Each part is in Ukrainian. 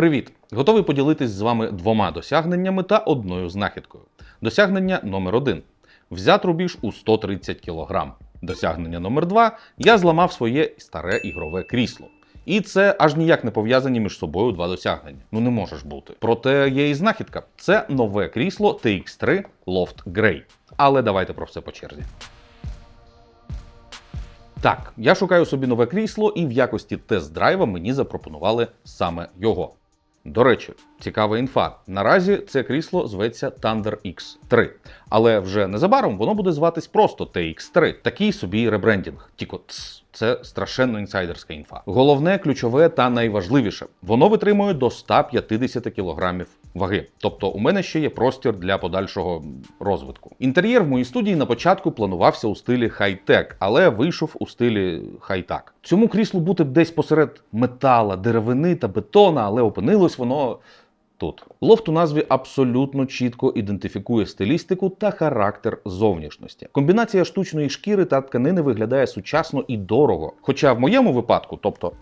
Привіт! Готовий поділитись з вами двома досягненнями та одною знахідкою. Досягнення номер 1 Взят рубіж у 130 кг. Досягнення номер 2 Я зламав своє старе ігрове крісло. І це аж ніяк не пов'язані між собою два досягнення. Ну не може бути. Проте є і знахідка. Це нове крісло TX3 Loft Grey. Але давайте про все по черзі. Так, я шукаю собі нове крісло, і в якості тест-драйва мені запропонували саме його. До речі, цікава інфа. Наразі це крісло зветься Thunder X3, але вже незабаром воно буде зватись просто TX3. Такий собі ребрендінг. Тільки тс, це страшенно інсайдерська інфа. Головне, ключове та найважливіше, воно витримує до 150 кг ваги. Тобто у мене ще є простір для подальшого розвитку. Інтер'єр в моїй студії на початку планувався у стилі хай-тек, але вийшов у стилі хай-так. Цьому кріслу бути б десь посеред метала, деревини та бетона, але опинилось воно. Тут лофт у назві абсолютно чітко ідентифікує стилістику та характер зовнішності. Комбінація штучної шкіри та тканини виглядає сучасно і дорого. Хоча в моєму випадку, тобто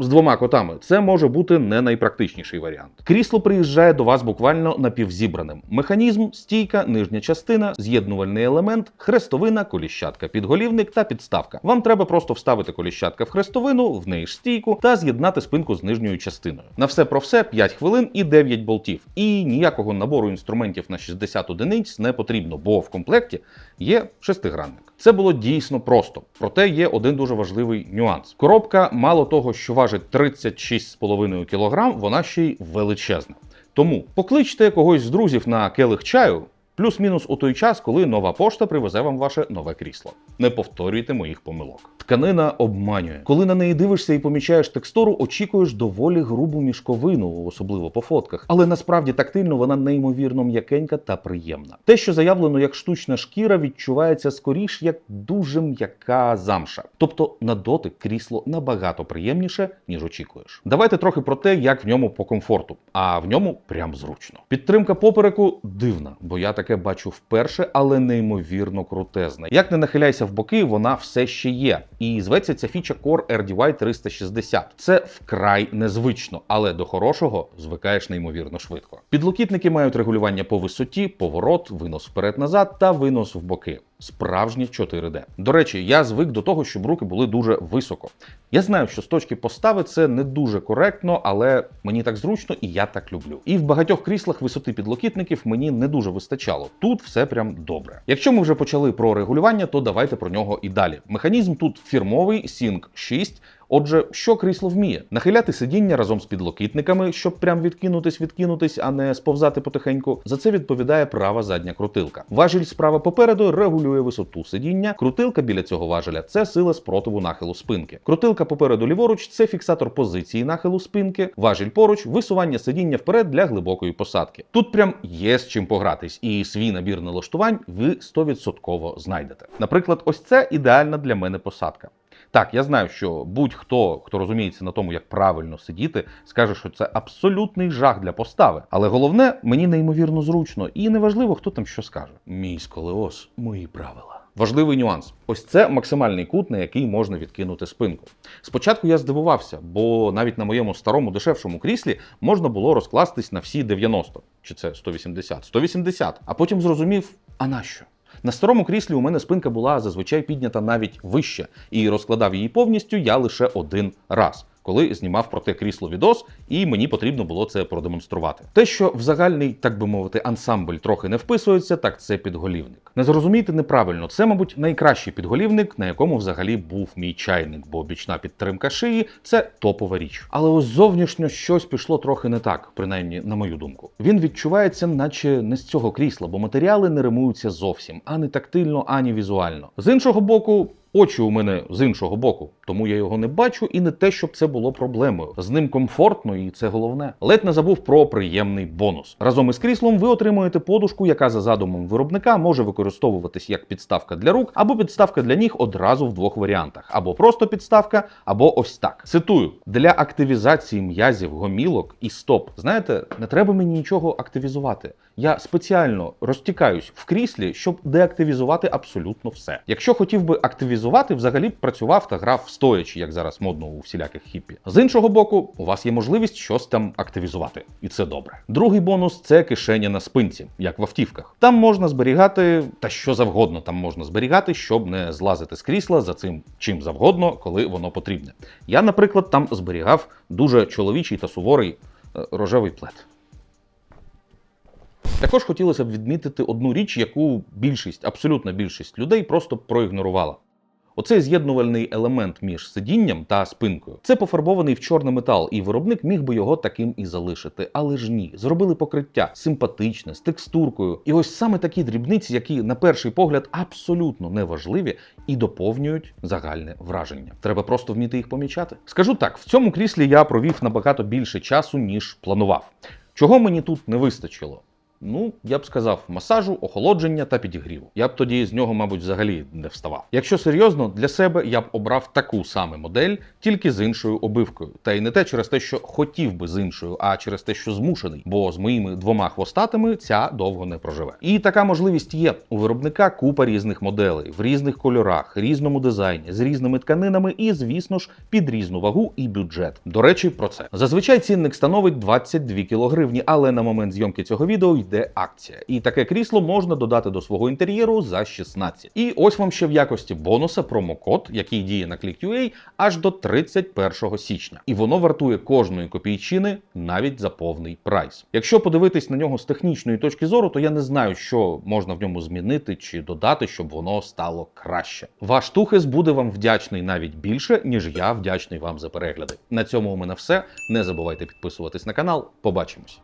з двома котами, це може бути не найпрактичніший варіант. Крісло приїжджає до вас буквально напівзібраним. Механізм, стійка, нижня частина, з'єднувальний елемент, хрестовина, коліщатка, підголівник та підставка. Вам треба просто вставити коліщатка в хрестовину, в неї ж стійку та з'єднати спинку з нижньою частиною. На все про все 5 хвилин і 9 болтів. І ніякого набору інструментів на 60 одиниць не потрібно, бо в комплекті є шестигранник. Це було дійсно просто, проте є один дуже важливий нюанс. Коробка, мало того, що важить 36,5 кг, вона ще й величезна. Тому покличте когось з друзів на келих чаю, плюс-мінус у той час, коли нова пошта привезе вам ваше нове крісло. Не повторюйте моїх помилок. Тканина обманює. Коли на неї дивишся і помічаєш текстуру, очікуєш доволі грубу мішковину, особливо по фотках. Але насправді тактильно вона неймовірно м'якенька та приємна. Те, що заявлено як штучна шкіра, відчувається скоріш як дуже м'яка замша. Тобто на дотик крісло набагато приємніше, ніж очікуєш. Давайте трохи про те, як в ньому по комфорту, а в ньому прям зручно. Підтримка попереку дивна, бо я таке бачу вперше, але неймовірно крутезне. Як не нахиляйся в боки, вона все ще є. І зветься ця фіча Core RDY 360. Це вкрай незвично, але до хорошого звикаєш неймовірно швидко. Підлокітники мають регулювання по висоті, поворот, винос вперед-назад та винос в боки. Справжнє 4D. До речі, я звик до того, щоб руки були дуже високо. Я знаю, що з точки постави це не дуже коректно, але мені так зручно і я так люблю. І в багатьох кріслах висоти підлокітників мені не дуже вистачало. Тут все прям добре. Якщо ми вже почали про регулювання, то давайте про нього і далі. Механізм тут фірмовий Sync 6. Отже, що крісло вміє? Нахиляти сидіння разом з підлокітниками, щоб прям відкинутись, відкинутись, а не сповзати потихеньку. За це відповідає права задня крутилка. Важіль справа попереду регулює висоту сидіння. Крутилка біля цього важеля це сила спротиву нахилу спинки. Крутилка попереду ліворуч це фіксатор позиції нахилу спинки. Важіль поруч висування сидіння вперед для глибокої посадки. Тут прям є з чим погратись, і свій набір налаштувань ви 100% знайдете. Наприклад, ось це ідеальна для мене посадка. Так, я знаю, що будь-хто, хто розуміється на тому, як правильно сидіти, скаже, що це абсолютний жах для постави. Але головне, мені неймовірно зручно, і неважливо, хто там що скаже. Мій сколеоз, мої правила. Важливий нюанс: ось це максимальний кут, на який можна відкинути спинку. Спочатку я здивувався, бо навіть на моєму старому дешевшому кріслі можна було розкластись на всі 90, чи це 180, 180, а потім зрозумів, а нащо? На старому кріслі у мене спинка була зазвичай піднята навіть вище, і розкладав її повністю я лише один раз. Коли знімав про те крісло відос, і мені потрібно було це продемонструвати. Те, що в загальний, так би мовити, ансамбль трохи не вписується, так це підголівник. Не зрозумійте неправильно, це, мабуть, найкращий підголівник, на якому взагалі був мій чайник, бо бічна підтримка шиї це топова річ. Але ось зовнішньо щось пішло трохи не так, принаймні на мою думку. Він відчувається, наче не з цього крісла, бо матеріали не римуються зовсім, ані тактильно, ані візуально. З іншого боку. Очі у мене з іншого боку, тому я його не бачу, і не те, щоб це було проблемою. З ним комфортно, і це головне. Ледь не забув про приємний бонус. Разом із кріслом ви отримуєте подушку, яка за задумом виробника може використовуватись як підставка для рук або підставка для ніг одразу в двох варіантах: або просто підставка, або ось так. Цитую: для активізації м'язів, гомілок і стоп. Знаєте, не треба мені нічого активізувати. Я спеціально розтікаюсь в кріслі, щоб деактивізувати абсолютно все. Якщо хотів би активізувати активізувати, взагалі працював та грав стоячи, як зараз модно у всіляких хіппі. З іншого боку, у вас є можливість щось там активізувати, і це добре. Другий бонус це кишеня на спинці, як в автівках. Там можна зберігати та що завгодно там можна зберігати, щоб не злазити з крісла за цим чим завгодно, коли воно потрібне. Я, наприклад, там зберігав дуже чоловічий та суворий е, рожевий плед. Також хотілося б відмітити одну річ, яку більшість, абсолютна більшість людей просто проігнорувала. Оцей з'єднувальний елемент між сидінням та спинкою. Це пофарбований в чорний метал, і виробник міг би його таким і залишити. Але ж ні, зробили покриття симпатичне, з текстуркою. І ось саме такі дрібниці, які на перший погляд абсолютно неважливі і доповнюють загальне враження. Треба просто вміти їх помічати. Скажу так: в цьому кріслі я провів набагато більше часу, ніж планував. Чого мені тут не вистачило? Ну, я б сказав, масажу, охолодження та підігріву. Я б тоді з нього, мабуть, взагалі не вставав. Якщо серйозно, для себе я б обрав таку саме модель, тільки з іншою обивкою. Та й не те через те, що хотів би з іншою, а через те, що змушений. Бо з моїми двома хвостатими ця довго не проживе. І така можливість є. У виробника купа різних моделей в різних кольорах, різному дизайні, з різними тканинами і, звісно ж, під різну вагу і бюджет. До речі, про це зазвичай цінник становить 22 кілогривні, але на момент зйомки цього відео йде акція. І таке крісло можна додати до свого інтер'єру за 16. І ось вам ще в якості бонуса промокод, який діє на Click.ua аж до 31 січня. І воно вартує кожної копійчини навіть за повний прайс. Якщо подивитись на нього з технічної точки зору, то я не знаю, що можна в ньому змінити чи додати, щоб воно стало краще. Ваш тухес буде вам вдячний навіть більше, ніж я вдячний вам за перегляди. На цьому у мене все. Не забувайте підписуватись на канал. Побачимось.